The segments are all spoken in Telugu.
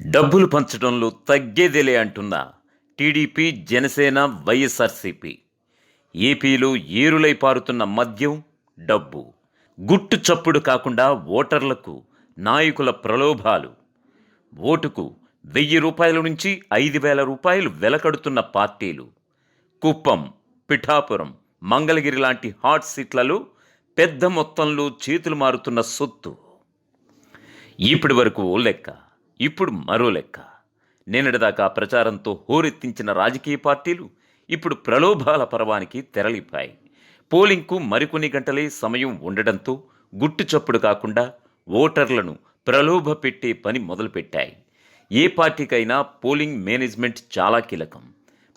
డబ్బులు పంచడంలో తగ్గేదేలే అంటున్న టీడీపీ జనసేన వైఎస్ఆర్సీపీ. ఏపీలో ఏరులై పారుతున్న మద్యం డబ్బు. గుట్టు చప్పుడు కాకుండా ఓటర్లకు నాయకుల ప్రలోభాలు. ఓటుకు వెయ్యి రూపాయల నుంచి ఐదు వేల రూపాయలు వెలకడుతున్న పార్టీలు. కుప్పం పిఠాపురం మంగళగిరి లాంటి హాట్ సీట్లలో పెద్ద మొత్తంలో చేతులు మారుతున్న సొత్తు. ఇప్పటి వరకు ఓ లెక్క. ఇప్పుడు మరో లెక్క. నిన్నటిదాకా ప్రచారంతో హోరెత్తించిన రాజకీయ పార్టీలు ఇప్పుడు ప్రలోభాల పర్వానికి తెరలిపాయి. పోలింగ్కు మరికొన్ని గంటలే సమయం ఉండడంతో గుట్టు చప్పుడు కాకుండా ఓటర్లను ప్రలోభ పెట్టే పని మొదలుపెట్టాయి. ఏ పార్టీకైనా పోలింగ్ మేనేజ్మెంట్ చాలా కీలకం.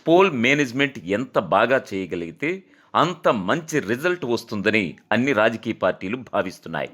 పోల్ మేనేజ్మెంట్ ఎంత బాగా చేయగలిగితే అంత మంచి రిజల్ట్ వస్తుందని అన్ని రాజకీయ పార్టీలు భావిస్తున్నాయి.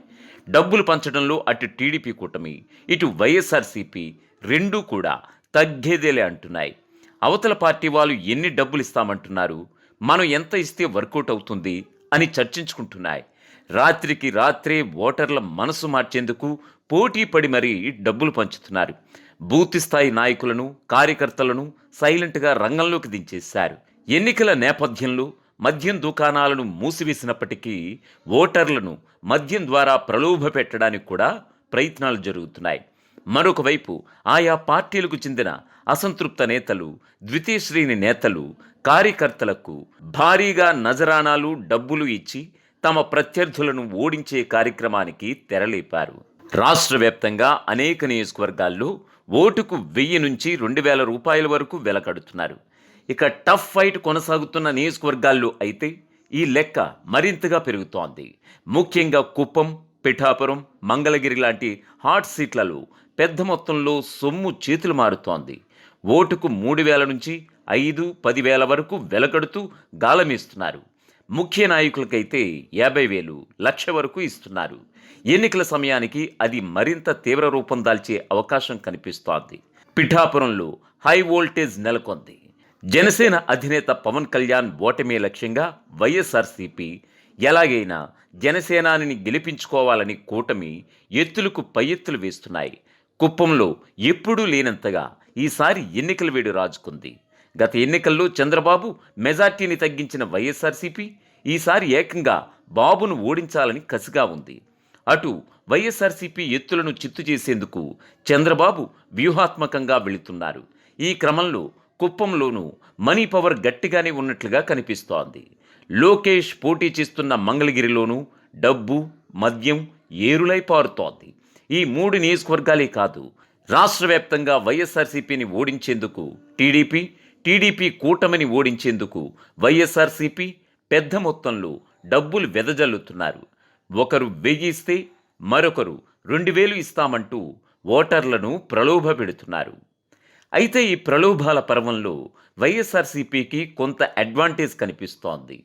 డబ్బులు పంచడంలో అటు టీడీపీ కూటమి ఇటు వైఎస్ఆర్సీపీ రెండూ కూడా తగ్గేదేలే అంటున్నాయి. అవతల పార్టీ వాళ్ళు ఎన్ని డబ్బులు ఇస్తామంటున్నారు మనం ఎంత ఇస్తే వర్కౌట్ అవుతుంది అని చర్చించుకుంటున్నాయి. రాత్రికి రాత్రే ఓటర్ల మనసు మార్చేందుకు పోటీ పడి మరీ డబ్బులు పంచుతున్నారు. బూత్ స్థాయి నాయకులను కార్యకర్తలను సైలెంట్గా రంగంలోకి దించేశారు. ఎన్నికల నేపథ్యంలో మద్యం దుకాణాలను మూసివేసినప్పటికీ ఓటర్లను మద్యం ద్వారా ప్రలోభ పెట్టడానికి కూడా ప్రయత్నాలు జరుగుతున్నాయి. మరొకవైపు ఆయా పార్టీలకు చెందిన అసంతృప్త నేతలు ద్వితీయ శ్రేణి నేతలు కార్యకర్తలకు భారీగా నజరానాలు డబ్బులు ఇచ్చి తమ ప్రత్యర్థులను ఓడించే కార్యక్రమానికి తెరలేపారు. రాష్ట్ర వ్యాప్తంగా అనేక నియోజకవర్గాల్లో ఓటుకు వెయ్యి నుంచి రెండు వేల రూపాయల వరకు వెలకడుతున్నారు. ఇక టఫ్ ఫైట్ కొనసాగుతున్న నియోజకవర్గాల్లో అయితే ఈ లెక్క మరింతగా పెరుగుతోంది. ముఖ్యంగా కుప్పం పిఠాపురం మంగళగిరి లాంటి హాట్ సీట్లలో పెద్ద మొత్తంలో సొమ్ము చేతులు మారుతోంది. ఓటుకు మూడు వేల నుంచి ఐదు పదివేల వరకు వెలకడుతూ గాలమేస్తున్నారు ముఖ్య నాయకులకైతే యాభై వేలు లక్ష వరకు ఇస్తున్నారు. ఎన్నికల సమయానికి అది మరింత తీవ్ర రూపం దాల్చే అవకాశం కనిపిస్తోంది. పిఠాపురంలో హై వోల్టేజ్ నెలకొంది. జనసేన అధినేత పవన్ కళ్యాణ్ ఓటమే లక్ష్యంగా వైఎస్ఆర్సీపీ ఎలాగైనా జనసేనాని గెలిపించుకోవాలని కూటమి ఎత్తులకు పై ఎత్తులు వేస్తున్నాయి. కుప్పంలో ఎప్పుడూ లేనంతగా ఈసారి ఎన్నికల వేడి రాజుకుంది. గత ఎన్నికల్లో చంద్రబాబు మెజార్టీని తగ్గించిన వైఎస్ఆర్సీపీ ఈసారి ఏకంగా బాబును ఓడించాలని కసిగా ఉంది. అటు వైఎస్ఆర్సీపీ ఎత్తులను చిత్తు చేసేందుకు చంద్రబాబు వ్యూహాత్మకంగా వెళుతున్నారు. ఈ క్రమంలో కుప్పంలోనూ మనీ పవర్ గట్టిగానే ఉన్నట్లుగా కనిపిస్తోంది. లోకేష్ పోటీ చేస్తున్న మంగళగిరిలోనూ డబ్బు మద్యం ఏరులై పారుతోంది. ఈ మూడు నియోజకవర్గాలే కాదు రాష్ట్ర వ్యాప్తంగా వైఎస్ఆర్సీపీని ఓడించేందుకు టీడీపీ టీడీపీ కూటమిని ఓడించేందుకు వైఎస్ఆర్సీపీ పెద్ద మొత్తంలో డబ్బులు వెదజల్లుతున్నారు. ఒకరు వెయ్యి ఇస్తే మరొకరు రెండు వేలు ఇస్తామంటూ ఓటర్లను ప్రలోభ పెడుతున్నారు అయితే ఈ ప్రలోభాల పర్వంలో వైఎస్ఆర్సీపీకి కొంత అడ్వాంటేజ్ కనిపిస్తోంది.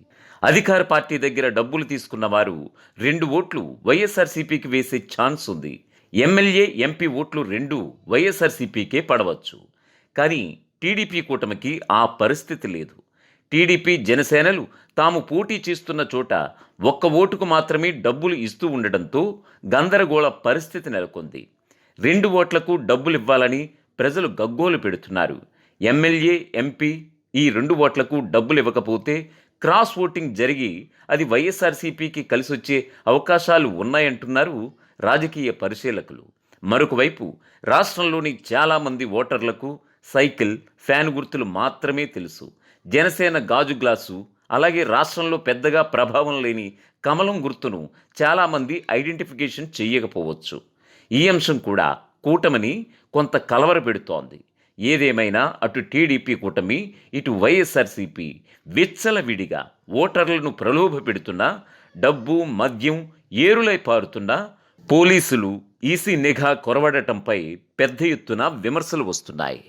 అధికార పార్టీ దగ్గర డబ్బులు తీసుకున్న వారు రెండు ఓట్లు వైఎస్ఆర్సీపీకి వేసే ఛాన్స్ ఉంది. ఎమ్మెల్యే ఎంపీ ఓట్లు రెండు వైఎస్ఆర్సీపీకే పడవచ్చు. కానీ టీడీపీ కూటమికి ఆ పరిస్థితి లేదు. టీడీపీ జనసేనలు తాము పోటీ చేస్తున్న చోట ఒక్క ఓటుకు మాత్రమే డబ్బులు ఇస్తూ ఉండడంతో గందరగోళ పరిస్థితి నెలకొంది. రెండు ఓట్లకు డబ్బులు ఇవ్వాలని ప్రజలు గగ్గోలు పెడుతున్నారు. ఎమ్మెల్యే ఎంపీ ఈ రెండు ఓట్లకు డబ్బులు ఇవ్వకపోతే క్రాస్ ఓటింగ్ జరిగి అది వైఎస్ఆర్సీపీకి కలిసి వచ్చే అవకాశాలు ఉన్నాయంటున్నారు రాజకీయ పరిశీలకులు. మరొకవైపు రాష్ట్రంలోని చాలామంది ఓటర్లకు సైకిల్ ఫ్యాన్ గుర్తులు మాత్రమే తెలుసు. జనసేన గాజు గ్లాసు అలాగే రాష్ట్రంలో పెద్దగా ప్రభావం లేని కమలం గుర్తును చాలామంది ఐడెంటిఫికేషన్ చేయకపోవచ్చు ఈ అంశం కూడా కూటమిని కొంత కలవర పెడుతోంది ఏదేమైనా అటు టీడీపీ కూటమి ఇటు వైఎస్ఆర్సీపీ విచ్చలవిడిగా ఓటర్లను ప్రలోభ పెడుతున్నా డబ్బు మద్యం ఏరులై పారుతున్నా పోలీసులు ఈసీ నిఘా కొరవడటంపై పెద్ద ఎత్తున విమర్శలు వస్తున్నాయి.